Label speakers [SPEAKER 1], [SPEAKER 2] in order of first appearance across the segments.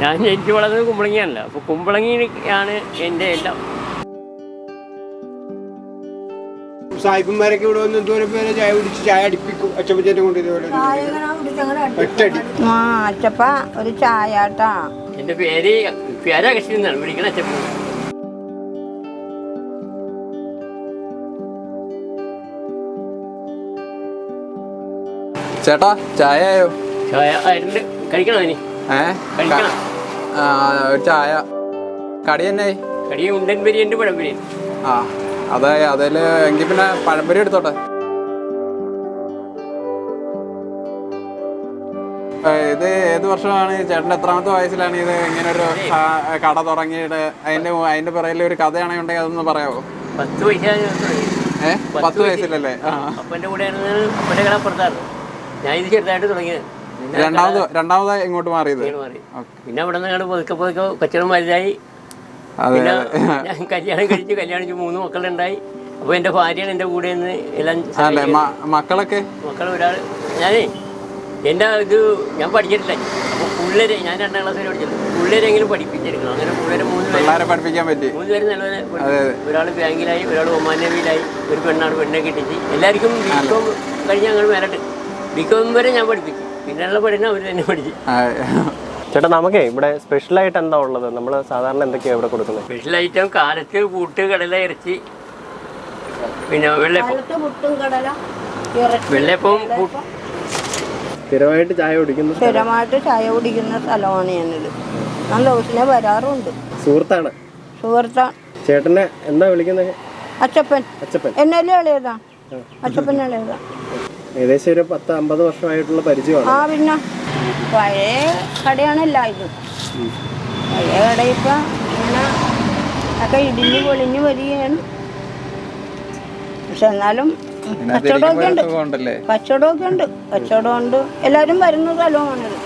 [SPEAKER 1] ഞാൻ ജനിച്ചു വളർന്നത് കുമ്പളങ്ങിയാണല്ലോ അപ്പോൾ കുമ്പളങ്ങിയാണ് എന്റെ എല്ലാം.
[SPEAKER 2] സായിപ്പന്മാരൊക്കെ ഇവിടെ വന്ന് എന്തോരം പേരെ ചായ കുടിച്ച് ചായ അടിപ്പിക്കും? അച്ചപ്പച്ചേനെ കൊണ്ട് ഇതുപോലെ ഒറ്റടി
[SPEAKER 3] ആ അച്ചപ്പ ഒരു ചായാട്ടാ.
[SPEAKER 1] എന്റെ പേര് പ്യാരാകൃഷ്ണൻ എന്നാണ് വിളിക്കണ അച്ചപ്പ
[SPEAKER 4] ചേട്ടാ ചായ ആയോ?
[SPEAKER 1] ചായ ആയിട്ടുണ്ട്. കഴിക്കണോ ഇനി?
[SPEAKER 4] ഏ? ഒരു ചായ. കടി തന്നെ
[SPEAKER 1] കടി ഉണ്ടൻ
[SPEAKER 4] ആ അതെ അതിൽ എങ്കിൽ പിന്നെ പഴംപൊരി എടുത്തോട്ടെ. ഇത് ഏത് വർഷമാണ്? ചേട്ടന്റെ എത്രാമത്തെ വയസ്സിലാണ് ഇത്? ഇങ്ങനെ ഒരു കട തുടങ്ങിയിട്ട് അതിന്റെ അതിന്റെ പിറകിൽ ഒരു കഥയാണെങ്കിൽ ഉണ്ടെങ്കിൽ അതൊന്ന് പറയാമോ
[SPEAKER 1] പത്ത്
[SPEAKER 4] ഏ? പത്ത് വയസ്സിലല്ലേ?
[SPEAKER 1] അപ്പന്റെ കട ഞാൻ ഇത് ചെറുതായിട്ട് തുടങ്ങിയത്.
[SPEAKER 4] രണ്ടാമത് രണ്ടാമതായി ഇങ്ങോട്ട് മാറിയത്?
[SPEAKER 1] മാറി. പിന്നെ അവിടെ നിന്ന് പൊതുക്കെ പതുക്കെ കച്ചവടം വലുതായി. പിന്നെ ഞാൻ കല്യാണം കഴിച്ച് കല്യാണം കഴിച്ച് മൂന്ന് മക്കളുണ്ടായി. അപ്പൊ എന്റെ ഭാര്യയാണ് എന്റെ കൂടെ നിന്ന് എല്ലാം
[SPEAKER 4] മക്കളൊക്കെ?
[SPEAKER 1] മക്കൾ ഒരാൾ ഞാനേ എന്റെ ഇത് ഞാൻ പഠിച്ചിട്ടില്ല. അപ്പോൾ പിള്ളേരെ ഞാൻ രണ്ടാം ക്ലാസ് വരെ പഠിച്ചത് പിള്ളേരെങ്കിലും പഠിപ്പിച്ചെടുക്കണം. അങ്ങനെ പിള്ളേരെ മൂന്ന്
[SPEAKER 4] പിള്ളേരെ പഠിപ്പിക്കാൻ പറ്റി.
[SPEAKER 1] മൂന്ന് പേര് നല്ലപോലെ ഒരാൾ ബാങ്കിലായി ഒരാൾ ഒമാനവിയിലായി ഒരു പെണ്ണാണ് പെണ്ണെ കിട്ടിച്ച്. എല്ലാവർക്കും ബികോം കഴിഞ്ഞ് ഞങ്ങൾ വരട്ടെ ബികോം വരെ ഞാൻ പഠിപ്പിച്ചു. പിന്നെയുള്ള പഠനം അവർ തന്നെ പഠിച്ചു
[SPEAKER 5] ചേട്ടാ നമുക്കേ ഇവിടെ സ്പെഷ്യൽ ആയിട്ട് എന്താ ഉള്ളത്? നമ്മൾ സാധാരണ എന്തൊക്കെയാണ് ഇവിടെ കൊടുക്കുന്നത്
[SPEAKER 1] സ്പെഷ്യൽ ഐറ്റം കാലത്ത് കൂട്ട് കടല ഇറച്ചി. പിന്നെ വെള്ളപ്പം
[SPEAKER 5] സ്ഥിരമായിട്ട് ചായ കുടിക്കുന്നു
[SPEAKER 3] സ്ഥിരമായിട്ട് ചായ കുടിക്കുന്ന സ്ഥലമാണ് ഞാനിത്. ഞാൻ ദിവസനെ വരാറുണ്ട്.
[SPEAKER 5] സുഹൃത്താണ്.
[SPEAKER 3] സുഹൃത്താണ്.
[SPEAKER 5] ചേട്ടനെ എന്താ വിളിക്കുന്നത്
[SPEAKER 3] അച്ചപ്പൻ.
[SPEAKER 5] അച്ചപ്പൻ.
[SPEAKER 3] എന്നല്ലേ ഇളയതാ? അച്ചപ്പൻ ഇളയതാ.
[SPEAKER 5] ഏകദേശം ഒരു പത്ത് അമ്പത് വർഷമായിട്ടുള്ള പരിചയമാണ്.
[SPEAKER 3] ആ പിന്നെ. പഴയ കടയാണല്ല ഇത്. പഴയ കട ഇപ്പം ഇങ്ങനെ ഒക്കെ ഇടിഞ്ഞ് പൊളിഞ്ഞ് വരികയാണ്. പക്ഷെ എന്നാലും കച്ചവടമൊക്കെ ഉണ്ട്. കച്ചവടമൊക്കെ ഉണ്ട്. കച്ചവടമുണ്ട് എല്ലാവരും വരുന്ന സ്ഥലമാണിത്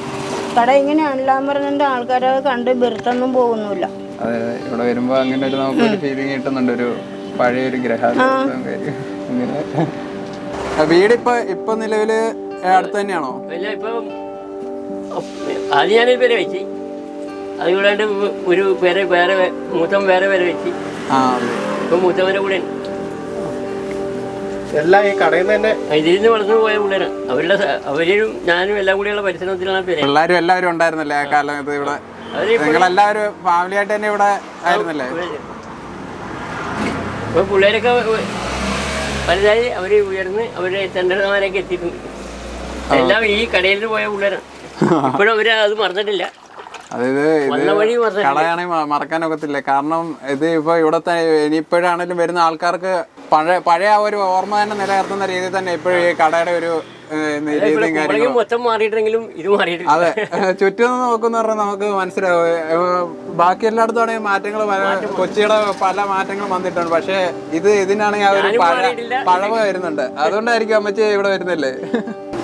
[SPEAKER 3] കട ഇങ്ങനെയാണല്ലോ പറഞ്ഞിട്ട് ആൾക്കാരെ കണ്ട് വെറുത്തൊന്നും പോകുന്നില്ല.
[SPEAKER 4] ഇവിടെ വരുമ്പോ അങ്ങനെ ഒരു നമുക്ക് ഫീലിംഗ് കിട്ടുന്നുണ്ട്. ഒരു പഴയ ഒരു ഗ്രഹാലയം വീട് ഇപ്പൊ ഇപ്പൊ നിലവിൽ അടുത്ത് തന്നെയാണോ?
[SPEAKER 1] പിന്നെ ഇപ്പം ആദ്യം ഞാനൊരു പേരെ വെച്ച്. അത് കൂടാണ്ട് ഒരു പേരെ വേറെ മൂത്തം വേറെ പേരെ വെച്ച്.
[SPEAKER 4] ആ അതെ.
[SPEAKER 1] ഇപ്പം മൂത്തവന്റെ കൂടെ
[SPEAKER 5] എല്ലാം ഈ കടയിൽ നിന്ന് തന്നെ
[SPEAKER 1] ഇതിൽ നിന്ന് വളർന്നു പോയ പിള്ളേരാണ് അവരുടെ സ- അവരും ഞാനും എല്ലാം കൂടിയുള്ള പരിശ്രമത്തിലാണ് പേര്.
[SPEAKER 4] പിള്ളേരും എല്ലാവരും ഉണ്ടായിരുന്നല്ലേ ആ കാലത്ത് ഇവിടെ?
[SPEAKER 1] അവർ
[SPEAKER 4] നിങ്ങളെല്ലാവരും ഫാമിലി ആയിട്ട് തന്നെ ഇവിടെ ആയിരുന്നല്ലേ?
[SPEAKER 1] ഇപ്പൊ പിള്ളേരൊക്കെ വലുതായി അവർ ഉയർന്ന് അവരെ ചന്ദ്രന്മാരൊക്കെ എത്തിയിട്ടുണ്ട്. എല്ലാം ഈ കടയിൽ പോയ പിള്ളേരാണ്. ഇപ്പോഴും അവർ അത് മറന്നിട്ടില്ല.
[SPEAKER 4] അതായത് ഇത് കടയാണെങ്കിൽ മറക്കാൻ ഒക്കത്തില്ല. കാരണം ഇത് ഇപ്പൊ ഇവിടത്തെ ഇനിയിപ്പോഴാണെങ്കിലും വരുന്ന ആൾക്കാർക്ക് പഴയ പഴയ ആ ഒരു ഓർമ്മ തന്നെ നിലനിർത്തുന്ന രീതിയിൽ തന്നെ ഇപ്പോഴും ഈ കടയുടെ ഒരു അതെ ചുറ്റും നോക്കുന്ന പറഞ്ഞാൽ നമുക്ക് മനസ്സിലാവും. ബാക്കി എല്ലായിടത്തും ആണെങ്കിൽ മാറ്റങ്ങൾ കൊച്ചിയുടെ പല മാറ്റങ്ങളും വന്നിട്ടുണ്ട്. പക്ഷേ ഇത് ഇതിനാണെങ്കിൽ ആ ഒരു പഴവ് വരുന്നുണ്ട്. അതുകൊണ്ടായിരിക്കും അമ്മച്ചി ഇവിടെ വരുന്നില്ലേ?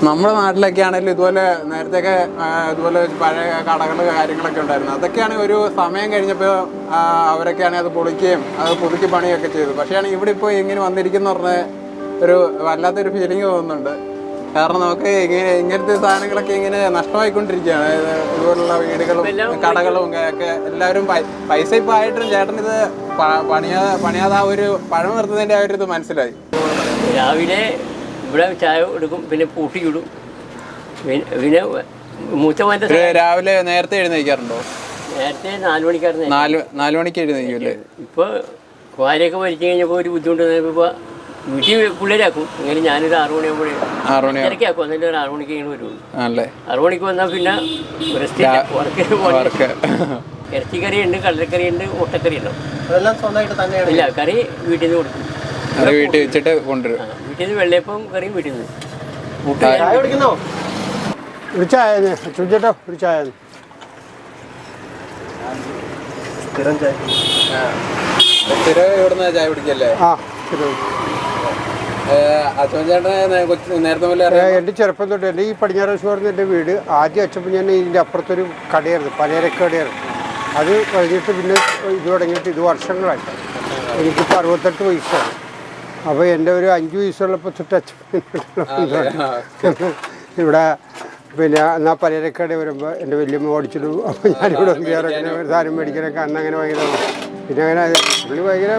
[SPEAKER 4] നമ്മുടെ നാട്ടിലൊക്കെ ആണെങ്കിലും ഇതുപോലെ നേരത്തെയൊക്കെ ഒക്കെ ഇതുപോലെ പഴയ കടകൾ കാര്യങ്ങളൊക്കെ ഉണ്ടായിരുന്നു. അതൊക്കെയാണ് ഒരു സമയം കഴിഞ്ഞപ്പോൾ അവരൊക്കെയാണെങ്കിൽ അത് പൊളിക്കുകയും അത് പുതുക്കി പണിയൊക്കെ ചെയ്തു. പക്ഷേ ആണെങ്കിൽ ഇവിടെ ഇപ്പോൾ ഇങ്ങനെ വന്നിരിക്കുന്ന പറഞ്ഞ ഒരു വല്ലാത്തൊരു ഫീലിംഗ് തോന്നുന്നുണ്ട്. കാരണം നമുക്ക് ഇങ്ങനെ ഇങ്ങനത്തെ സാധനങ്ങളൊക്കെ ഇങ്ങനെ നഷ്ടമായിക്കൊണ്ടിരിക്കുകയാണ്. ഇതുപോലുള്ള വീടുകളും കടകളും ഒക്കെ എല്ലാവരും പൈസ ഇപ്പം ആയിട്ടും ചേട്ടൻ ഇത് പണിയാ പണിയാതെ ആ ഒരു പഴം നിർത്തുന്നതിന്റെ ആ ഒരു ഇത് മനസ്സിലായി.
[SPEAKER 1] രാവിലെ ഇവിടെ ചായ എടുക്കും പിന്നെ പൂട്ടിയിടും പിന്നെ-
[SPEAKER 4] മൂത്തമാന്റെ രാവിലെ നേരത്തെ എഴുന്നേക്കാറുണ്ടോ
[SPEAKER 1] നേരത്തെ നാല് മണിക്കായിരുന്നു
[SPEAKER 4] നാല് നാല് മണിക്ക് എഴുന്നേക്കുമല്ലേ
[SPEAKER 1] ഇപ്പോൾ ഭാര്യയൊക്കെ മരിച്ചു കഴിഞ്ഞപ്പോൾ ഒരു ബുദ്ധിമുട്ട് ഇപ്പോൾ വീട്ടിൽ പിള്ളേരാക്കും. അങ്ങനെ ഞാനൊരു ആറു മണിയാകുമ്പോഴേ
[SPEAKER 4] ആറു മണി
[SPEAKER 1] തിരക്കാക്കും എന്നിട്ട് ഒരു ആറു മണിക്ക് ഇങ്ങനെ വരുള്ളൂ
[SPEAKER 4] ആണല്ലേ?
[SPEAKER 1] ആറു മണിക്ക് വന്നാൽ പിന്നെ വർക്ക് ഇറച്ചിക്കറി ഉണ്ട് കടലക്കറി ഉണ്ട് മുട്ടക്കറി ഉണ്ടാവും
[SPEAKER 5] അതെല്ലാം സ്വന്തമായിട്ട് തന്നെയാണ്.
[SPEAKER 1] ഇല്ല കറി വീട്ടിൽ നിന്ന് കൊടുക്കും.
[SPEAKER 4] അത് വീട്ടിൽ വെച്ചിട്ട് കൊണ്ടുവരും.
[SPEAKER 1] വീട്ടിൽ നിന്ന് വെള്ളയപ്പം കറിയും വീട്ടിൽ നിന്ന്.
[SPEAKER 2] ഒരു ചായ ചുഞ്ചേട്ടോ ഒരു ചായ
[SPEAKER 5] സ്ഥിരം ചായ.
[SPEAKER 4] സ്ഥിരം ഇവിടുന്ന് ചായ പിടിക്കല്ലേ
[SPEAKER 2] ആ
[SPEAKER 4] അച്ഛൻ ചേട്ടനെ നേരത്തെ
[SPEAKER 2] എന്റെ ചെറുപ്പം തൊട്ട് എന്റെ ഈ പടിഞ്ഞാറ് പറഞ്ഞ എന്റെ വീട് ആദ്യം അച്ഛപ്പം ഞാൻ ഇതിന്റെ അപ്പുറത്തൊരു കടയായിരുന്നു പലചരക്ക് കടയായിരുന്നു. അത് കഴിഞ്ഞിട്ട് പിന്നെ ഇത് തുടങ്ങിയിട്ട് ഇത് വർഷങ്ങളായിട്ട് എനിക്കിപ്പോൾ അറുപത്തെട്ട് വയസ്സാണ് അപ്പോൾ എന്റെ ഒരു അഞ്ച് വയസ്സുള്ളപ്പോൾ തൊട്ട് അച്ഛൻ ഇവിടെ പിന്നെ എന്നാൽ പലചരക്കട വരുമ്പോൾ എന്റെ വല്യമ്മ ഓടിച്ചിട്ട് അപ്പോൾ ഞാനിവിടെ അങ്ങനെ സാധനം മേടിക്കാനൊക്കെ അന്ന് അങ്ങനെ ഭയങ്കര പിന്നെ അങ്ങനെ പുള്ളി ഭയങ്കര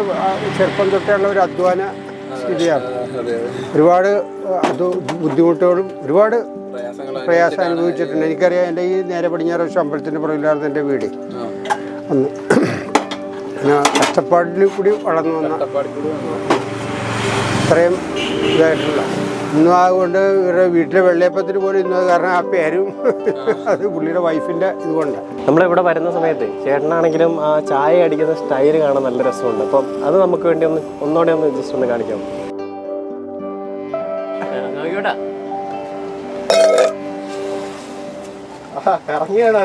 [SPEAKER 2] ചെറുപ്പം തൊട്ടുള്ള ഒരു അധ്വാന സ്ഥിതിയാണ് ഒരുപാട് അത് ബുദ്ധിമുട്ടുകളും ഒരുപാട് പ്രയാസം അനുഭവിച്ചിട്ടുണ്ട്. എനിക്കറിയാം എന്റെ ഈ നേരെ പടിഞ്ഞാറ് വർഷം അമ്പലത്തിന്റെ പുറകിലായിരുന്നു എന്റെ വീട്. അന്ന് പിന്നെ കഷ്ടപ്പാടിൽ കൂടി വളർന്നു വന്ന. ഇത്രയും ഇതായിട്ടുള്ള ഇന്നും അതുകൊണ്ട് ഇവരുടെ വീട്ടിലെ വെള്ളയപ്പത്തിന് പോലും ഇന്നത് കാരണം ആ പേരും അത് പുള്ളിയുടെ വൈഫിന്റെ ഇതുകൊണ്ട്.
[SPEAKER 5] നമ്മളിവിടെ വരുന്ന സമയത്ത് ചേട്ടനാണെങ്കിലും ആ ചായ അടിക്കുന്ന സ്റ്റൈൽ കാണാൻ നല്ല രസമുണ്ട്. അപ്പം അത് നമുക്ക് വേണ്ടി ഒന്ന് ഒന്നുകൂടെ ഒന്ന് ജസ്റ്റ് ഒന്ന് കാണിക്കാം. ഇറങ്ങിയാണ്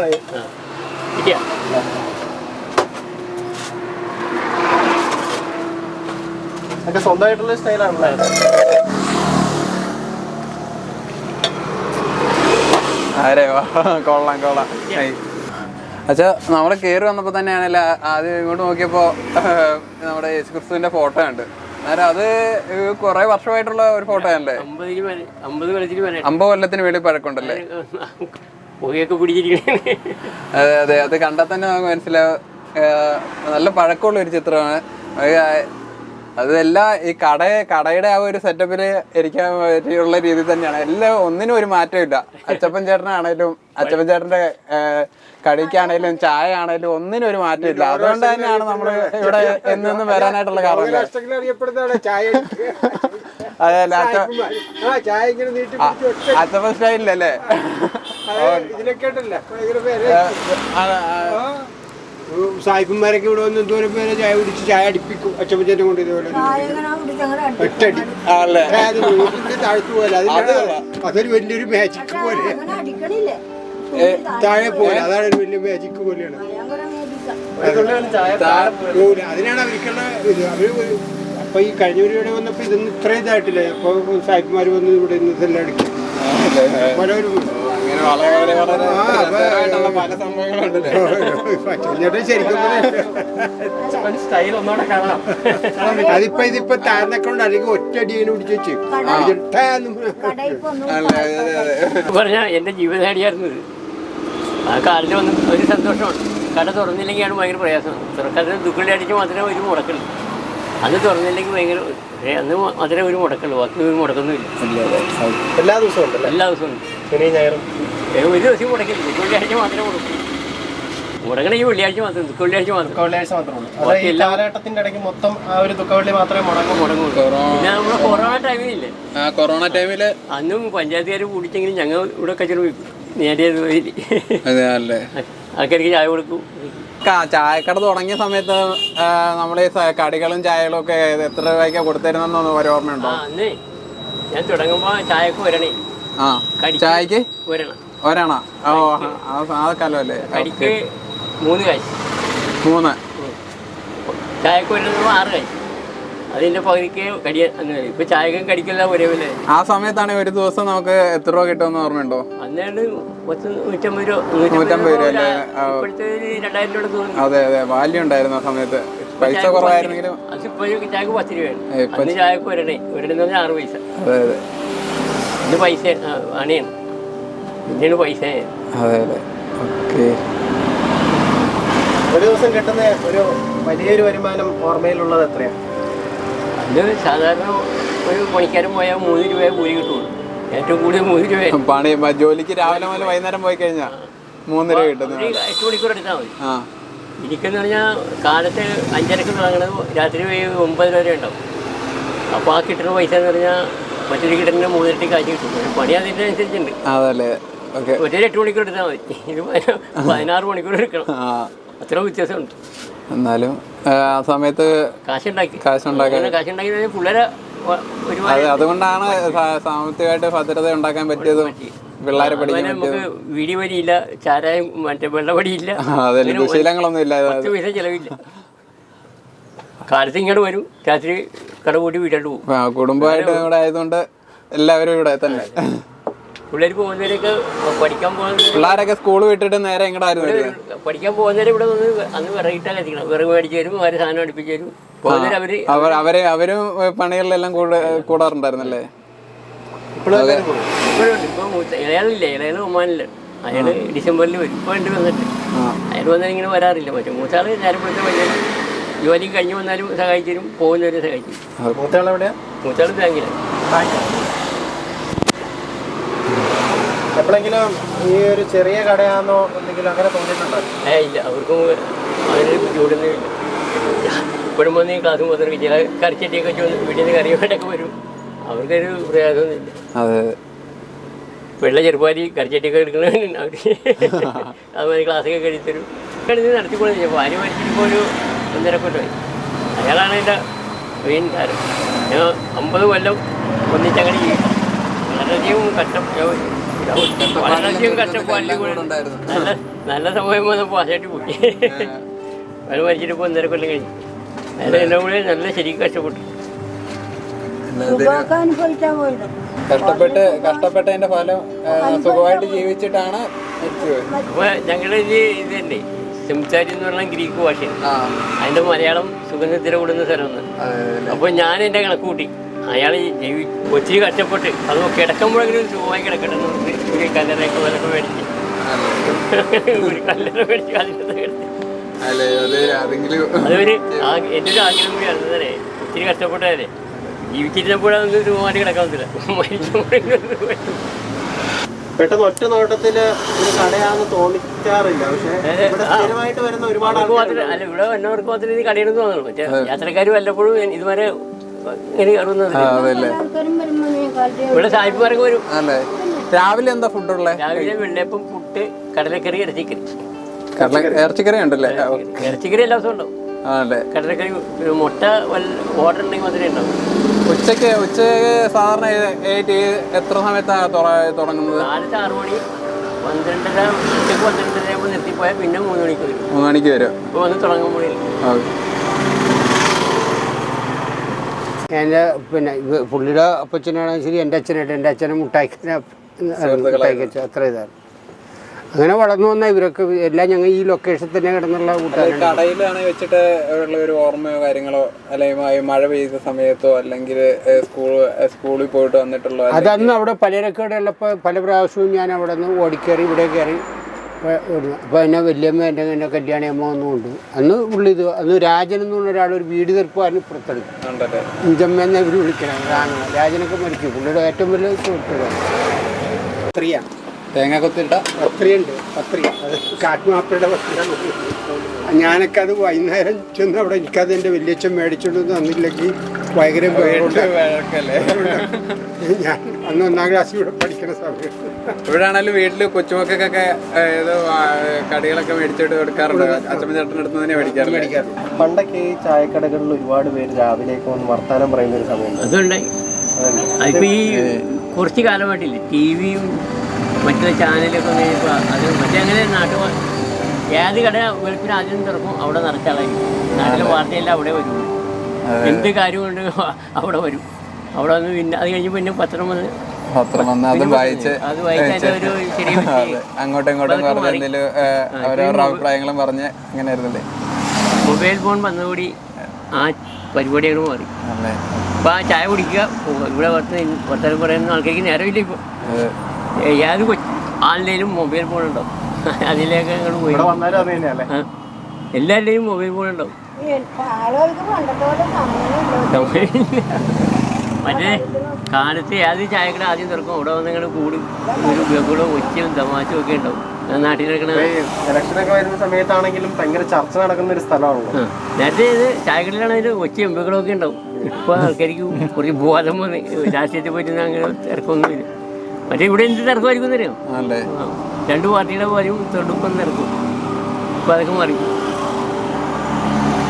[SPEAKER 5] സ്വന്തമായിട്ടുള്ള സ്റ്റൈലാണല്ലേ
[SPEAKER 4] ആരെ? കൊള്ളാം കൊള്ളാം. അച്ഛാ നമ്മൾ കേറി വന്നപ്പോ തന്നെയാണല്ലോ ആദ്യം ഇങ്ങോട്ട് നോക്കിയപ്പോ നമ്മുടെ യേശു ക്രിസ്തുവിന്റെ ഫോട്ടോ ഉണ്ട് അന്നേരം അത് കുറെ വർഷമായിട്ടുള്ള ഒരു ഫോട്ടോ
[SPEAKER 1] മേലെ അമ്പത് കൊല്ലത്തിന്
[SPEAKER 4] വേണ്ടി പഴക്കമുണ്ടല്ലേ? അതെ അതെ അത് കണ്ടാൽ തന്നെ നമുക്ക് മനസ്സിലാവും. നല്ല പഴക്കമുള്ള ഒരു ചിത്രമാണ്. അതെല്ലാം ഈ കട കടയുടെ ആ ഒരു സെറ്റപ്പിൽ ഇരിക്കാൻ പറ്റിയുള്ള രീതി തന്നെയാണ്. എല്ലാം ഒന്നിനും ഒരു മാറ്റമില്ല അച്ചപ്പൻ ചേട്ടനാണേലും അച്ചപ്പൻ ചേട്ടന്റെ കടിക്കാണേലും ചായ ആണേലും ഒന്നിനും ഒരു മാറ്റമില്ല അതുകൊണ്ട് തന്നെയാണ് നമ്മൾ ഇവിടെ എന്നും വരാനായിട്ടുള്ള കാരണം. അതെ അച്ചപ്പൻ
[SPEAKER 2] സ്റ്റൈലിലല്ലേ? ഇതിലൊക്കെ സായിപ്പന്മാരൊക്കെ ഇവിടെ വന്ന് എന്തോരം പേരെ ചായ കുടിച്ച് ചായ അടിപ്പിക്കും അച്ചപ്പച്ചേനെ കൊണ്ട് ഇതുപോലെ ഒറ്റടി താഴ്ത്തു പോലെ അതൊരു വലിയൊരു മാജിക് പോലെ.
[SPEAKER 3] അടിക്കണില്ലേ.
[SPEAKER 2] താഴെ പോലെ അതാണ് ഒരു വലിയ മാജിക് പോലെയാണ്. അതിനാണ് അവർക്കുള്ള ഇത്. അവർ ഒരു- അപ്പൊ ഈ കഴിഞ്ഞ ഇവിടെ വന്നപ്പോ ഇതൊന്നും ഇത്ര ഇതായിട്ടില്ല. അപ്പൊ സായിപ്പന്മാർ വന്ന് ഇവിടെ നിന്ന് ഇതെല്ലാം അടിക്കും. പല
[SPEAKER 4] പല
[SPEAKER 2] ശരിക്കും അതിപ്പോ ഇതിപ്പോ താഴ്ന്നക്കൊണ്ട് അല്ലെങ്കിൽ ഒറ്റ അടിയനെ പിടിച്ച് വെച്ച്.
[SPEAKER 1] പറഞ്ഞാൽ എന്റെ ജീവിതകാരിയായിരുന്നു ആ കാലത്ത് വന്ന് ഒരു സന്തോഷമാണ്. കട തുറന്നില്ലെങ്കിൽ ആണ് ഭയങ്കര പ്രയാസം. തുറക്കാതെ ദുഃഖിളി അടിച്ച് മാത്രമേ ഒരു മുടക്കുള്ളൂ. അത് തുറന്നില്ലെങ്കിൽ ഭയങ്കര ഏ, അന്ന് മധുര ഒരു മുടക്കുള്ളൂ ബാക്കി ഒരു മുടക്കൊന്നുമില്ല
[SPEAKER 5] എല്ലാ ദിവസവും ഉണ്ടല്ലേ
[SPEAKER 1] എല്ലാ ദിവസവും ഉണ്ട്.
[SPEAKER 5] ശനി ഞായറും.
[SPEAKER 1] ഏ, ഒരു ദിവസം മുടക്കില്ല. വെള്ളിയാഴ്ച മാത്രമേ മുടക്കൂ. മുടങ്ങണെങ്കിൽ വെള്ളിയാഴ്ച മാത്രം ദുഃഖവെള്ളിയാഴ്ച മാത്രം
[SPEAKER 5] വെള്ളിയാഴ്ച മാത്രമേ ഉള്ളൂ. അത് ഈ കാലഘട്ടത്തിന്റെ ഇടയ്ക്ക് മൊത്തം ആ ഒരു ദുഃഖവെള്ളി മാത്രമേ മുടങ്ങൂ.
[SPEAKER 1] മുടങ്ങുള്ളൂ. പിന്നെ നമ്മൾ കൊറോണ ടൈമിലില്ലേ?
[SPEAKER 4] ആ കൊറോണ ടൈമിൽ
[SPEAKER 1] അന്നും പഞ്ചായത്തുകാർ കൂടിച്ചെങ്കിലും ഞങ്ങൾ ഇവിടെ കച്ചറി
[SPEAKER 4] നേടിയത്
[SPEAKER 1] ആൾക്കാർക്ക് ചായ കൊടുക്കും.
[SPEAKER 4] ചായക്കട തുടങ്ങിയ സമയത്ത് നമ്മൾ ഈ കടികളും ചായകളും ഒക്കെ എത്ര രൂപയ്ക്കാ കൊടുത്തിരുന്നോ ഒരു ഓർമ്മയുണ്ടോ?
[SPEAKER 1] ഞാൻ തുടങ്ങുമ്പോൾ ചായക്ക് വരണേ
[SPEAKER 4] ആ ചായക്ക്? ഒരാണോ ഓ ആ ആ കാലം അല്ലേ?
[SPEAKER 1] മൂന്ന് കാശ്.
[SPEAKER 4] മൂന്ന്.
[SPEAKER 1] ചായക്ക് വരണം ആറ് കാശ്. അതിന്റെ പകുതിക്ക് കടി ഇപ്പൊ ചായക്കും കടിക്കല്ല ഒരേപോലെ.
[SPEAKER 4] ആ സമയത്താണെങ്കിൽ ഒരു ദിവസം നമുക്ക് എത്ര രൂപ കിട്ടുമെന്ന് ഓർമ്മയുണ്ടോ?
[SPEAKER 1] അന്നേണ്ട് പത്ത് നൂറ്റമ്പത് രൂപ
[SPEAKER 4] നൂറ്റമ്പത് രൂപ അല്ലേ? ആ.
[SPEAKER 1] ഇപ്പോഴത്തെ ഒരു രണ്ടായിരം രൂപ
[SPEAKER 4] അതെ അതെ വാല്യം ഉണ്ടായിരുന്നു ആ സമയത്ത്. പൈസ കുറവായിരുന്നെങ്കിലും
[SPEAKER 1] അതിപ്പോ ചായക്ക് പത്ത് രൂപയാണ്.
[SPEAKER 4] ഏ, ഇപ്പൊ
[SPEAKER 1] അന്ന് ചായക്ക് വരണേ ഒരെണ്ണം എന്ന് ആറ് പൈസ.
[SPEAKER 4] അതെ അതെ.
[SPEAKER 1] പൈസ അണയാണ്.
[SPEAKER 4] അതെ അതെ. ഓക്കെ.
[SPEAKER 5] ഒരു ദിവസം കിട്ടുന്ന ഒരു വലിയൊരു വരുമാനം ഓർമ്മയിലുള്ളത് എത്രയാണ്?
[SPEAKER 1] അത് സാധാരണ ഒരു പണിക്കാരൻ പോയാൽ മൂന്ന് രൂപയെ കൂലി കിട്ടുള്ളൂ. ഏറ്റവും കൂടുതൽ മൂന്ന് രൂപ
[SPEAKER 4] പണി ജോലിക്ക് രാവിലെ മുതൽ വൈകുന്നേരം പോയി കഴിഞ്ഞാൽ മൂന്ന് രൂപ കിട്ടുന്നു
[SPEAKER 1] ഒരു എട്ട് മണിക്കൂർ എടുത്താൽ മതി.
[SPEAKER 4] ആ.
[SPEAKER 1] എനിക്കെന്ന് പറഞ്ഞാൽ കാലത്ത് അഞ്ചരക്ക് തുടങ്ങണത് രാത്രി ഒരു ഒമ്പത് വരെ ഉണ്ടാവും. അപ്പോൾ ആ കിട്ടുന്ന പൈസ എന്ന് പറഞ്ഞാൽ മറ്റൊരു കിട്ടുന്ന മൂന്നിരട്ടി കാശ് കിട്ടും. പണി അതിന്റെ അനുസരിച്ചുണ്ട്
[SPEAKER 4] അതല്ലേ. ഓക്കെ.
[SPEAKER 1] മറ്റൊരു എട്ട് മണിക്കൂർ എടുത്താൽ മതി. ഇത് പതിനാ- പതിനാറ് മണിക്കൂർ എടുക്കണം. അത്ര വ്യത്യാസമുണ്ട്.
[SPEAKER 4] എന്നാലും ആ, സമയത്ത്
[SPEAKER 1] കാശുണ്ടാക്കി. കാശുണ്ടാക്കി കാശുണ്ടാക്കി പിള്ളേരെ
[SPEAKER 4] അതുകൊണ്ടാണ് സാമ്പത്തികമായിട്ട് ഭദ്രത ഉണ്ടാക്കാൻ പറ്റിയതും പിള്ളേരെ പഠിക്കാൻ
[SPEAKER 1] നമുക്ക് വീടി വരിയില്ല ചാരായം മറ്റേ വെള്ളപടിയില്ല
[SPEAKER 4] അതല്ലേ ദുശീലങ്ങളൊന്നും ഇല്ല
[SPEAKER 1] പത്ത് പൈസ ചിലവില്ല. കാലത്ത് ഇങ്ങോട്ട് വരും രാത്രി കട കൂട്ടി വീട്ടിലോട്ട് പോകും.
[SPEAKER 4] കുടുംബമായിട്ട് ഇവിടെ ആയതുകൊണ്ട് എല്ലാവരും ഇവിടെ തന്നെ.
[SPEAKER 1] പിള്ളേർ പോകുന്നവരൊക്കെ പഠിക്കാൻ പോകുന്ന
[SPEAKER 4] പിള്ളേരൊക്കെ സ്കൂൾ വിട്ടിട്ട് നേരെ ഇങ്ങോട്ടായിരുന്നു
[SPEAKER 1] പഠിക്കാൻ പോകുന്നവരെ ഇവിടെ വന്ന് അന്ന് വിറകിട്ടാ കത്തിക്കണം വിറക് മേടിച്ചു തരും അവർ സാധനം അടുപ്പിച്ചു തരും.
[SPEAKER 4] അവർ അവരെ അവരും പണികളിലെല്ലാം കൂടെ കൂടാറുണ്ടായിരുന്നല്ലേ?
[SPEAKER 1] ഇളയാളില്ല? ഇളയാൾ ഒമാനില്ല അയാൾ ഡിസംബറിൽ വരും. ഉണ്ട് വന്നിട്ട്. അയാൾ വന്നാൽ ഇങ്ങനെ വരാറില്ല മറ്റേ. മൂത്താൾ നേരപ്പെടുത്ത വലിയ ജോലി കഴിഞ്ഞു വന്നാലും സഹായിച്ചു തരും പോകുന്നവരെ സഹായിച്ചു മൂത്താൾ ബാങ്കിലാണ്
[SPEAKER 5] എപ്പോഴെങ്കിലും ഈ ഒരു ചെറിയ കടയാണെന്നോ എന്തെങ്കിലും അങ്ങനെ തോന്നിയിട്ടുണ്ടോ?
[SPEAKER 1] ഏ ഇല്ല. അവർക്കും അതിനൊരു ബുദ്ധിമുട്ടൊന്നും ഇല്ല. ഇപ്പോഴും വന്ന് ഈ ക്ലാസ് മുതൽ ചില കറിച്ചട്ടിയൊക്കെ ചോദിച്ചു വീട്ടിൽ നിന്ന് കറി വേണ്ടൊക്കെ വരും. അവർക്കൊരു പ്രയാസമൊന്നുമില്ല
[SPEAKER 4] അതെ.
[SPEAKER 1] വെള്ള ചെറുപ്പാരി കറിച്ചട്ടിയൊക്കെ എടുക്കണമെന്ന് അവർ അതുമാതിരി ക്ലാസ്സൊക്കെ കഴിത്തരും കഴിഞ്ഞ് നടത്തിക്കൊള്ളുന്നില്ല ഭാര്യ മരിച്ചിട്ടിപ്പോൾ ഒരു ഒന്നര കൊല്ലമായി അയാളാണ് എന്റെ മെയിൻ താരം. ഞാൻ അമ്പത് കൊല്ലം ഒന്നിച്ചങ്ങനെ ചെയ്യും വളരെയധികം കഷ്ടം. വളരെയധികം കഷ്ടപ്പാടിൽ കൂടെ നല്ല നല്ല സമയം വന്നപ്പോൾ ആശയായിട്ട് പോയി. അയാൾ മരിച്ചിട്ടിപ്പോൾ ഒന്നര കൊല്ലം കഴിഞ്ഞു. കൂടെ നല്ല ശരിക്കും കഷ്ടപ്പെട്ടു.
[SPEAKER 4] കഷ്ടപ്പെട്ട് കഷ്ടപ്പെട്ടതിന്റെ ഫലം സുഖമായിട്ട് ജീവിച്ചിട്ടാണ്
[SPEAKER 1] ഞങ്ങളുടെ ഇത് ഇതല്ലേ സിംസാരി എന്ന് പറഞ്ഞാൽ ഗ്രീക്ക് ഭാഷയാണ്
[SPEAKER 4] ആ.
[SPEAKER 1] അതിന്റെ മലയാളം സുഗന്ധത്തിര കൂടുന്ന സ്ഥലമാണ്. അപ്പോൾ ഞാൻ എന്റെ കണക്ക് കൂട്ടി അയാൾ ജീവി ഒത്തിരി കഷ്ടപ്പെട്ട് അത് കിടക്കുമ്പോഴെങ്കിലും സുഖമായി കിടക്കട്ടെ ഒരു കല്ലറയൊക്കെ വിലക്ക് മേടിച്ച്. ഒരു കല്ലറ മേടിച്ച് അതിനകത്ത് കിടത്തി അതൊരു എന്റെ ഒരു ആഗ്രഹം കൂടിയാണ് തന്നെ ഒത്തിരി കഷ്ടപ്പെട്ടതല്ലേ ജീവിച്ചിരുന്നപ്പോഴൊന്നും സുഖമായിട്ട് കിടക്കാൻ പറ്റില്ല മരിക്കുമ്പോഴെങ്കിലും സുഖമായിട്ട്
[SPEAKER 5] പെട്ടെന്ന് ഒറ്റ നോട്ടത്തിൽ ഒരു കടയാന്ന് തോന്നിക്കാറില്ല. പക്ഷെ. സ്ഥിരമായിട്ട് വരുന്ന ഒരുപാട്
[SPEAKER 1] അല്ല ഇവിടെ വന്നവർക്ക് മാത്രമേ ഇത് കടയെന്ന് തോന്നുള്ളൂ മറ്റേ യാത്രക്കാർ വല്ലപ്പോഴും ഇതുവരെ ഇങ്ങനെ കയറുന്നത് ഇവിടെ സാഹിബുമാരൊക്കെ വരും.
[SPEAKER 4] അല്ലേ? രാവിലെ എന്താ ഫുഡുള്ളേ?
[SPEAKER 1] രാവിലെ വെള്ളയപ്പം പുട്ട് കടലക്കറി ഇറച്ചിക്കറി.
[SPEAKER 4] ഇറച്ചിക്കറി. ഉണ്ടല്ലേ?
[SPEAKER 1] ഇറച്ചിക്കറി. എല്ലാ ദിവസവും ഉണ്ടാവും.
[SPEAKER 4] ആണല്ലേ
[SPEAKER 1] കടലക്കറി മുട്ട ഓർഡർ ഉണ്ടെങ്കിൽ മാത്രമേ ഉണ്ടാവും
[SPEAKER 4] ഉച്ചയ്ക്ക് ഉച്ചയ്ക്ക് സാധാരണ എത്ര സമയത്താണ് തുടങ്ങുന്നത്?
[SPEAKER 1] കാലത്ത് ആറ് മണി പന്ത്രണ്ടര ഉച്ചയ്ക്ക് പന്ത്രണ്ടര ആകുമ്പോൾ നിർത്തിപ്പോയാൽ പിന്നെ മൂന്ന് മണിക്ക് വരും.
[SPEAKER 4] മൂന്ന് മണിക്ക് വരും.
[SPEAKER 1] ഇപ്പോൾ വന്ന് തുടങ്ങുമ്പോഴേ
[SPEAKER 4] ഓ,
[SPEAKER 2] എന്റെ പിന്നെ പുള്ളിയുടെ അപ്പച്ചനാണെങ്കിൽ ശരി എന്റെ അച്ഛനായിട്ട് എന്റെ അച്ഛനെ മുട്ടായി മുട്ടായിക്കച്ച അത്ര ഇതാണ്. അങ്ങനെ വളർന്നു വന്ന ഇവരൊക്കെ എല്ലാം ഞങ്ങൾ ഈ ലൊക്കേഷൻ തന്നെ കിടന്നുള്ള കൂട്ടാനാണ്
[SPEAKER 4] കടയിലാണ് വെച്ചിട്ട് ഉള്ള ഒരു ഓർമ്മയോ കാര്യങ്ങളോ അല്ലെങ്കിൽ മഴ പെയ്ത സമയത്തോ അല്ലെങ്കിൽ സ്കൂൾ സ്കൂളിൽ പോയിട്ട് വന്നിട്ടുള്ള
[SPEAKER 2] അതന്ന് അവിടെ പലരൊക്കെ ഉള്ളപ്പോൾ പല പ്രാവശ്യവും ഞാൻ അവിടെ നിന്ന് ഓടിക്കയറി ഇവിടെ കയറി അപ്പോൾ എന്നെ വലിയമ്മ എന്റെ എന്നെ കല്യാണിയമ്മ ഒന്നുമുണ്ട് അന്ന് ഉള്ളിത് ഇത് അന്ന് രാജൻ എന്ന് പറഞ്ഞ ഒരാൾ ഒരു വീട് തീർപ്പാണ് പുറത്തെടുക്കും ഇഞ്ചമ്മ എന്നെ ഇവർ വിളിക്കണം രാജനൊക്കെ മരിക്കും പുള്ളിയുടെ ഏറ്റവും വലിയ സുഹൃത്തുക്കളാണ്. പത്രിയാണ്
[SPEAKER 4] തേങ്ങ കൊത്തിട്ട
[SPEAKER 2] പത്രിയുണ്ട് പത്രി. അത് കാട്ടുമാപ്പയുടെ പത്രിയാണ് ഞാനൊക്കെ അത് വൈകുന്നേരം ചെന്ന് അവിടെ എനിക്കത് എന്റെ വലിയച്ഛൻ മേടിച്ചോണ്ട് തന്നില്ലെങ്കിൽ ഭയങ്കര ഞാൻ അന്ന് ഒന്നാം ക്ലാസ്സിൽ ഇവിടെ പഠിക്കുന്ന സമയത്ത്
[SPEAKER 4] ഇവിടെയാണെങ്കിലും വീട്ടിൽ കൊച്ചുമക്കൾക്കൊക്കെ ഏതോ കടികളൊക്കെ മേടിച്ചിട്ട് കൊടുക്കാറുണ്ട്. അച്ഛമ്മ ചേട്ടന്റെ അടുത്ത് തന്നെ മേടിക്കാറുണ്ട്.
[SPEAKER 5] പണ്ടൊക്കെ ഈ ചായക്കടകളിൽ ഒരുപാട് പേര് രാവിലേക്ക് വന്ന് വർത്താനം പറയുന്ന ഒരു സമയം
[SPEAKER 1] അതുണ്ടായി. അതിപ്പോൾ ഈ കുറച്ച് കാലമായിട്ടില്ലേ ടി വിയും മറ്റുള്ള ചാനലൊക്കെ വന്നപ്പോൾ അത് മറ്റേ അങ്ങനെ നാട്ടു ഏത് കട വെളുപ്പിന് ആദ്യം തുറക്കും അവിടെ നിറച്ചാളായിരിക്കും നാട്ടിലെ വാർത്തയെല്ലാം അവിടെ വരും. എന്ത് കാര്യമുണ്ട് അവിടെ വരും. അവിടെ വന്ന് പിന്നെ അത് കഴിഞ്ഞ് പിന്നെ പത്രം വന്ന്
[SPEAKER 4] പത്രം വന്ന് അതും വായിച്ച്. അങ്ങോട്ടും ഇങ്ങോട്ടും പറഞ്ഞ് എന്തെങ്കിലും അഭിപ്രായങ്ങളും പറഞ്ഞ് അങ്ങനെ ആയിരുന്നില്ലേ
[SPEAKER 1] മൊബൈൽ ഫോൺ വന്നുകൂടി ആ പരിപാടികൾ മാറി. അപ്പോൾ ആ ചായ കുടിക്കുക ഇവിടെ വർത്തനം വർത്തമാനം പറയുന്ന ആൾക്കാർക്ക് നേരമില്ല ഇപ്പോൾ ഏത് കൊച്ചു ആളുടെയും മൊബൈൽ ഫോൺ ഉണ്ടാവും. അതിലേക്ക് അങ്ങോട്ട് പോയി. എല്ലാവരുടെയും മൊബൈൽ ഫോൺ ഉണ്ടാവും. മറ്റേ കാലത്ത് ഏത് ചായക്കട ആദ്യം തുറക്കും അവിടെ വന്ന് ഇങ്ങനെ കൂടി ഒരു ബഹളവും ഒച്ചയും തമാശയും ഒക്കെ ഉണ്ടാവും. നാട്ടിൽ നടക്കണ
[SPEAKER 5] ഇലക്ഷനൊക്കെ വരുന്ന സമയത്താണെങ്കിലും ഭയങ്കര ചർച്ച നടക്കുന്ന ഒരു സ്ഥലമാണല്ലോ.
[SPEAKER 1] ആ. നേരത്തെ ഇത് ചായക്കടയിലാണെങ്കിൽ ഒച്ചയും ബഹളമൊക്കെ ഉണ്ടാവും. ഇപ്പൊ ആൾക്കാർക്ക് കുറച്ച് ബോധം വന്ന് രാഷ്ട്രീയത്തിൽ പോയിട്ട് അങ്ങനെ തിരക്കൊന്നുമില്ല മറ്റേ ഇവിടെ എന്ത് തിരക്കുമായിരിക്കും തരും. രണ്ട് പാർട്ടിയുടെ പോലും തൊടുപ്പം തിരക്കും. ഇപ്പൊ അതൊക്കെ മാറി.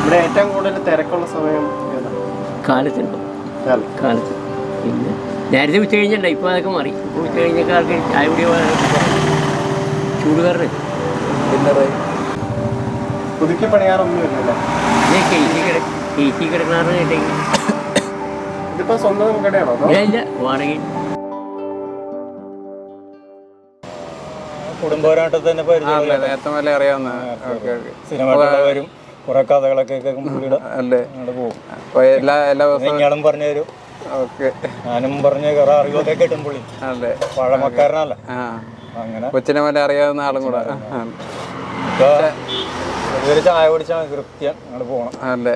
[SPEAKER 5] ഇവിടെ ഏറ്റവും കൂടുതൽ തിരക്കുള്ള സമയം ഏതാ?
[SPEAKER 1] കാലത്തുണ്ടാവും
[SPEAKER 5] കാലം.
[SPEAKER 1] കാലത്ത്. പിന്നെ നേരത്തെ ഉച്ച കഴിഞ്ഞല്ല ഇപ്പൊ അതൊക്കെ മാറി. ഇപ്പോൾ ഉച്ച കഴിഞ്ഞൊക്കെ ആൾക്ക് ചായ കുടിയ ചൂടുകാരന്
[SPEAKER 5] പുതുക്കി പണിയാറൊന്നുമില്ലല്ലേ
[SPEAKER 1] പിന്നെ കേസി കിട കേസി കിടക്കണാറ്
[SPEAKER 5] ഇതിപ്പോ സ്വന്തം കടയാണോ
[SPEAKER 1] ഇല്ല വാടകയിൽ
[SPEAKER 6] കുടുംബപരമായിട്ട് തന്നെ പരിചയം
[SPEAKER 4] നേരത്തെ പോലെ അറിയാവുന്ന ഓക്കെ ഓക്കെ.
[SPEAKER 6] സിനിമ കുറെ കഥകളൊക്കെ
[SPEAKER 4] അല്ലേ?
[SPEAKER 6] പോകും.
[SPEAKER 4] എല്ലാ എല്ലാ
[SPEAKER 6] ഇയാളും പറഞ്ഞു തരും. ഞാനും പറഞ്ഞ കുറെ അറിവൊക്കെ കിട്ടും പുള്ളി. പഴമക്കാരനല്ല. അങ്ങനെ.
[SPEAKER 4] കൊച്ചിനെ പോലെ അറിയാവുന്ന ആളും കൂടെ. അല്ലേ?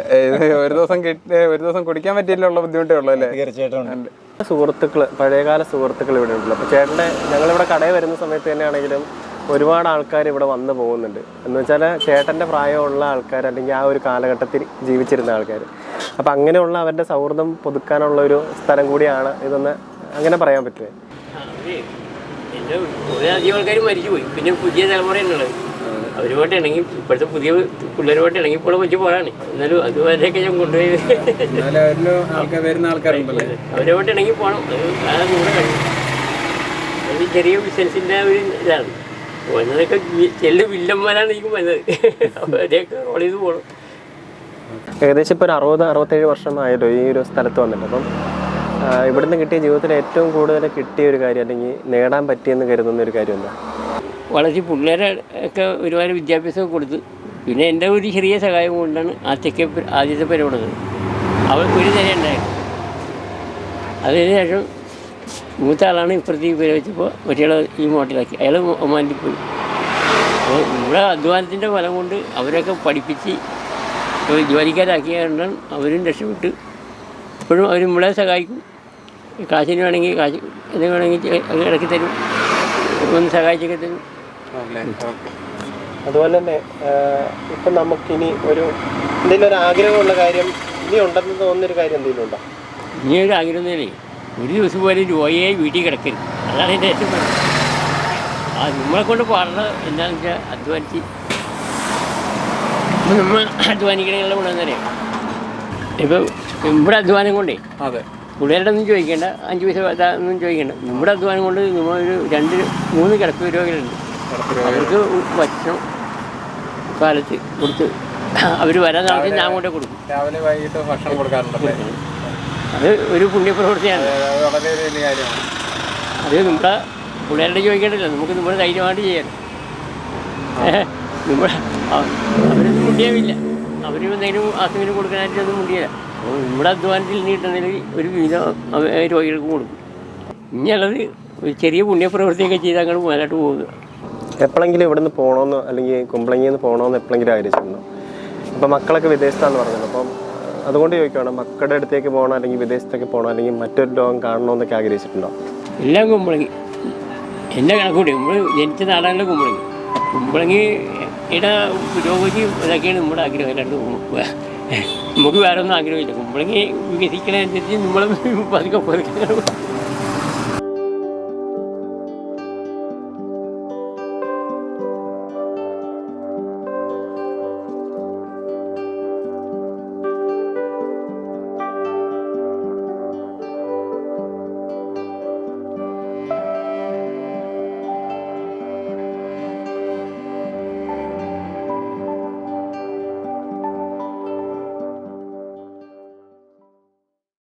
[SPEAKER 4] ഒരു ദിവസം കിട്ടി ഒരു ദിവസം കുടിക്കാൻ പറ്റിയില്ലുള്ള ബുദ്ധിമുട്ടേ ഉള്ളൂ അല്ലേ?
[SPEAKER 6] തീർച്ചയായിട്ടും ഉണ്ട്.
[SPEAKER 5] സുഹൃത്തുക്കൾ പഴയകാല സുഹൃത്തുക്കൾ ഇവിടെ ഉണ്ടല്ലോ. അപ്പൊ ചേട്ടന്റെ ഞങ്ങൾ ഇവിടെ കടയിൽ വരുന്ന സമയത്ത് തന്നെയാണെങ്കിലും ഒരുപാട് ആൾക്കാർ ഇവിടെ വന്നു പോകുന്നുണ്ട്. എന്ന് വെച്ചാൽ ചേട്ടന്റെ പ്രായമുള്ള ആൾക്കാർ അല്ലെങ്കിൽ ആ ഒരു കാലഘട്ടത്തിൽ ജീവിച്ചിരുന്ന ആൾക്കാർ അപ്പം അങ്ങനെയുള്ള അവരുടെ സൗഹൃദം പുതുക്കാനുള്ള ഒരു സ്ഥലം കൂടിയാണ് ഇതെന്ന് അങ്ങനെ പറയാൻ പറ്റുമേ
[SPEAKER 1] പിന്നെ പുതിയ തലമുറയാണുള്ളത് അവരുമായിട്ട് ഇണങ്ങി ഇപ്പോഴത്തെ പുതിയ പിള്ളേരുമായിട്ട് ഇണങ്ങിപ്പോൾ വെച്ച് പോരാണ് എന്നാലും അതുവരെയൊക്കെ ഞാൻ കൊണ്ടുപോയി അവരുമായിട്ട് ഇണങ്ങി പോകണം അത് ചെറിയ ബിസിനസിന്റെ ഒരു ഇതാണ്. വന്നതൊക്കെ ചെല്ലു വില്ലന്മാരാണ് എനിക്ക് വന്നത്. അവരെയൊക്കെ റോൾ ചെയ്ത് പോകണം
[SPEAKER 5] ഏകദേശം ഇപ്പോൾ ഒരു അറുപത് അറുപത്തേഴ് വർഷമായല്ലോ ഈ ഒരു സ്ഥലത്ത് വന്നിട്ട്. അപ്പം ഇവിടുന്ന് കിട്ടിയ ജീവിതത്തിൽ ഏറ്റവും കൂടുതൽ കിട്ടിയ ഒരു കാര്യം അല്ലെങ്കിൽ നേടാൻ പറ്റിയെന്ന് കരുതുന്ന ഒരു കാര്യം എന്താ
[SPEAKER 1] വളർത്തി പിള്ളേരെ ഒക്കെ ഒരുപാട് വിദ്യാഭ്യാസം കൊടുത്തു. പിന്നെ എന്റെ ഒരു ചെറിയ സഹായം കൊണ്ടാണ് ആദ്യത്തെ ആദ്യത്തെ പരിപാടികൾ അവൾ ഒരു നില ഉണ്ടായിരുന്നു. അതിന് ശേഷം മൂത്ത ആളാണ് ഇപ്പുറത്ത് ഈ പേര് വെച്ചപ്പോൾ മറ്റേ ഈ മോട്ടിലാക്കി അയാൾ ഒമാനിൽ പോയി. അപ്പോൾ നമ്മുടെ അധ്വാനത്തിന്റെ ഫലം കൊണ്ട് അവരൊക്കെ പഠിപ്പിച്ച് ജോലിക്കാരാക്കിയ കൊണ്ടാണ് അവരും രക്ഷപ്പെട്ട് ഇപ്പോഴും അവർ നമ്മളെ സഹായിക്കും. കാശിന് വേണമെങ്കിൽ കാശ് എന്തെങ്കിലും വേണമെങ്കിൽ ഇടയ്ക്ക് തരും. ഒന്ന് സഹായിച്ചൊക്കെ തരും
[SPEAKER 5] അതുപോലെ തന്നെ ഇപ്പം നമുക്കിനി ഒരു എന്തെങ്കിലും ഒരു ആഗ്രഹമുള്ള കാര്യം ഇനി ഉണ്ടെന്ന് തോന്നുന്നൊരു കാര്യം എന്തെങ്കിലും ഉണ്ടോ?
[SPEAKER 1] ഇനി ഒരു ആഗ്രഹം തന്നെ ഒരു ദിവസം പോലും രോഗിയെ വീട്ടിൽ കിടക്കരുത്. അതാണ് എന്റെ ഏറ്റവും ആ നമ്മളെ കൊണ്ട് പാടുന്നത് എന്താണെന്ന് വെച്ചാൽ അധ്വാനിച്ച് നമ്മൾ അധ്വാനിക്കണമെന്നുള്ള ഗുണം തന്നെയാണ് ഇപ്പം ഇവിടെ അധ്വാനം കൊണ്ടേ
[SPEAKER 4] അതെ.
[SPEAKER 1] പിള്ളേരുടെ ഒന്നും ചോദിക്കേണ്ട. അഞ്ച് പൈസ ഒന്നും ചോദിക്കേണ്ട. നമ്മുടെ അധ്വാനം കൊണ്ട് ഒരു രണ്ട് മൂന്ന് കിടപ്പ് രോഗികളുണ്ട്. അവർക്ക് ഭക്ഷണം കാലത്ത് കൊടുത്ത് അവർ വരാൻ താമസം ഞാൻ കൊണ്ടേ കൊടുക്കും.
[SPEAKER 4] രാവിലെ വൈകിട്ട് ഭക്ഷണം കൊടുക്കാറുണ്ട്
[SPEAKER 1] അത് ഒരു പുണ്യപ്രവൃത്തിയാണ്.
[SPEAKER 4] അതെ, അത് വളരെ ഒരു വലിയ കാര്യമാണ്.
[SPEAKER 1] അത് നമ്മുടെ പിള്ളേരുടെ ചോദിക്കേണ്ടല്ലോ. നമുക്ക് നമ്മുടെ ധൈര്യമായിട്ട് ചെയ്യാം. നമ്മുടെ അവരൊന്നും മുണ്ടിയാവില്ല അവർ എന്തെങ്കിലും ആർക്കെങ്കിലും കൊടുക്കാനായിട്ടൊന്നും മുണ്ടിയില്ല അപ്പോൾ ഇവിടെ അധ്വാനത്തിൽ നീട്ടുന്നതിൽ ഒരു വിധം രോഗികൾക്ക് കൊടുക്കും. ഇനിയുള്ളത് ഒരു ചെറിയ പുണ്യപ്രവൃത്തിയൊക്കെ ചെയ്ത് അങ്ങോട്ട് മുതലായിട്ട് പോവുക
[SPEAKER 5] എപ്പോഴെങ്കിലും ഇവിടെ നിന്ന് പോകണമെന്നോ അല്ലെങ്കിൽ കുമ്പളങ്ങിയിൽ നിന്ന് പോകണമെന്ന് എപ്പോഴെങ്കിലും ആഗ്രഹിച്ചിട്ടുണ്ടോ അപ്പം മക്കളൊക്കെ വിദേശത്താണെന്ന് പറഞ്ഞത് അപ്പം അതുകൊണ്ട് ചോദിക്കുകയാണ് മക്കളുടെ അടുത്തേക്ക് പോകണം അല്ലെങ്കിൽ വിദേശത്തേക്ക് പോകണം അല്ലെങ്കിൽ മറ്റൊരു ലോകം കാണണമെന്നൊക്കെ ആഗ്രഹിച്ചിട്ടുണ്ടോ?
[SPEAKER 1] എല്ലാം കുമ്പളങ്ങി. എന്റെ കണക്കൂടി നമ്മൾ ജനിച്ച നാടാണല്ലോ കുമ്പളങ്ങി. കുമ്പളങ്ങി ഇട പുരോഗതി ഇതൊക്കെയാണ് നമ്മുടെ ആഗ്രഹം. രണ്ട് നമുക്ക് വേറെ ഒന്നും ആഗ്രഹമില്ല കുമ്പളങ്ങി വികസിക്കണതനുസരിച്ച് നമ്മൾ പതുക്കെ പതുക്കെ